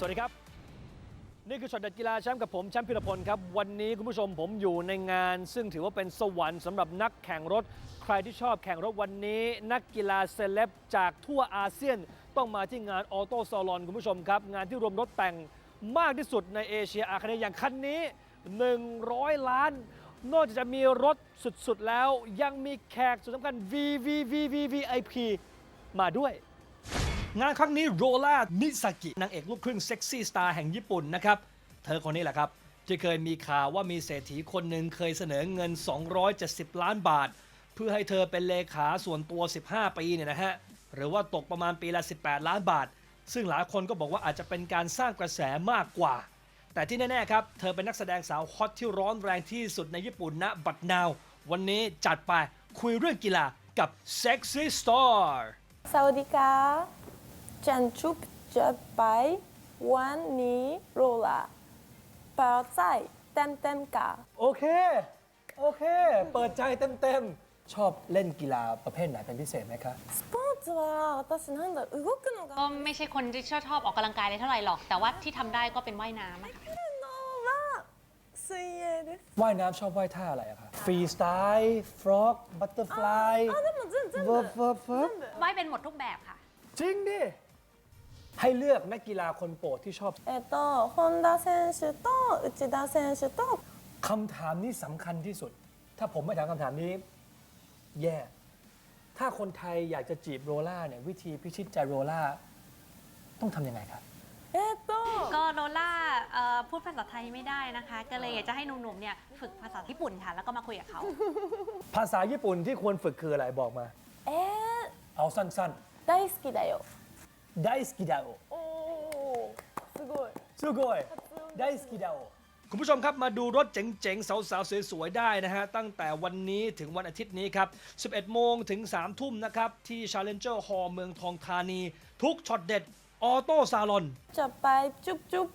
สวัสดีครับ นี่คือช็อตเด็ดกีฬาแชมป์กับผมแชมป์พิรพลครับ วันนี้คุณผู้ชมผมอยู่ในงาน ซึ่งถือว่าเป็นสวรรค์สำหรับนักแข่งรถ ใครที่ชอบแข่งรถวันนี้ นักกีฬาเซเลบจากทั่วอาเซียน ต้องมาที่งานออโต้ซอลอนคุณผู้ชมครับ งานที่รวมรถแต่งมากที่สุดในเอเชียอาคเนย์อย่างคันนี้ 100 ล้าน นอกจากจะมีรถสุดๆแล้วยังมีแขกสุดสำคัญ VVVVVIP มาด้วย งานครั้งนี้โรล่ามิซากินางเอกลูกครึ่งเซ็กซี่สตาร์แห่งญี่ปุ่นนะครับ เธอคนนี้แหละครับที่เคยมีข่าวว่ามีเศรษฐีคนหนึ่งเคยเสนอเงิน 270 ล้านบาท เพื่อให้เธอเป็นเลขาส่วนตัว 15 ปีเนี่ยนะฮะ หรือว่าตกประมาณปีละ 18 ล้านบาท ซึ่งหลายคนก็บอกว่าอาจจะเป็นการสร้างกระแสมากกว่า แต่ที่แน่ๆครับ เธอเป็นนักแสดงสาวฮอตที่ร้อนแรงที่สุดในญี่ปุ่นณบัดนาว วันนี้จัดไปคุยเรื่องกีฬากับ Sexy Star สวัสดีค่ะ ฉันชุกจะไปวันนี้โรลาเปิดใจเต็มเต็มๆค่ะ โอเค โอเค เปิดใจเต็มๆ ชอบเล่นกีฬาประเภทไหนเป็นพิเศษไหมคะ スポーツは私なんだろう動くのが ก็ไม่ใช่คนที่ชอบชอบออกกำลังกายเลยเท่าไหร่หรอก แต่ว่าที่ทำได้ก็เป็นว่ายน้ำอะค่ะ のは水泳です ว่ายน้ำชอบว่ายท่าอะไรอะคะฟรีสไตล์ฟรอกบัตเตอร์ฟลาย あでも全全部 เวิร์ฟเวิร์ฟเวิร์ฟ ว่ายเป็นหมดทุกแบบค่ะ จริงดิ ให้เลือกนักกีฬาคนโปรดที่ชอบ えっと本田選手と内田選手と คำถามนี้สำคัญที่สุด ถ้าผมไม่ถามคำถามนี้ แย่ ถ้าคนไทยอยากจะจีบโรล่าเนี่ยวิธีพิชิตใจโรล่าต้องทำยังไงครับ えっと ก็โลล่าเอ่อพูดภาษาไทยไม่ได้นะคะ ก็เลยอยากจะให้หนุ่มๆเนี่ยฝึกภาษาญี่ปุ่นค่ะ แล้วก็มาคุยกับเขา ภาษาญี่ปุ่นที่ควรฝึกคืออะไรบอกมา えー、 เอาสั้น 大好きだよ ๆ ได้สกิดาโอ おおすごい สุโกยได้สกิดาโอคุณผู้ชมครับมาดูรถเจ๋งๆ สาวๆ สวยๆ ได้นะฮะ ตั้งแต่วันนี้ถึงวันอาทิตย์นี้ครับ 11 โมงถึง 3 ทุ่มนะครับ ที่ Challenger Hall เมืองทองธานี ทุกช็อตเด็ด ออโต้ซาลอน จะไปจุ๊บจุ๊บ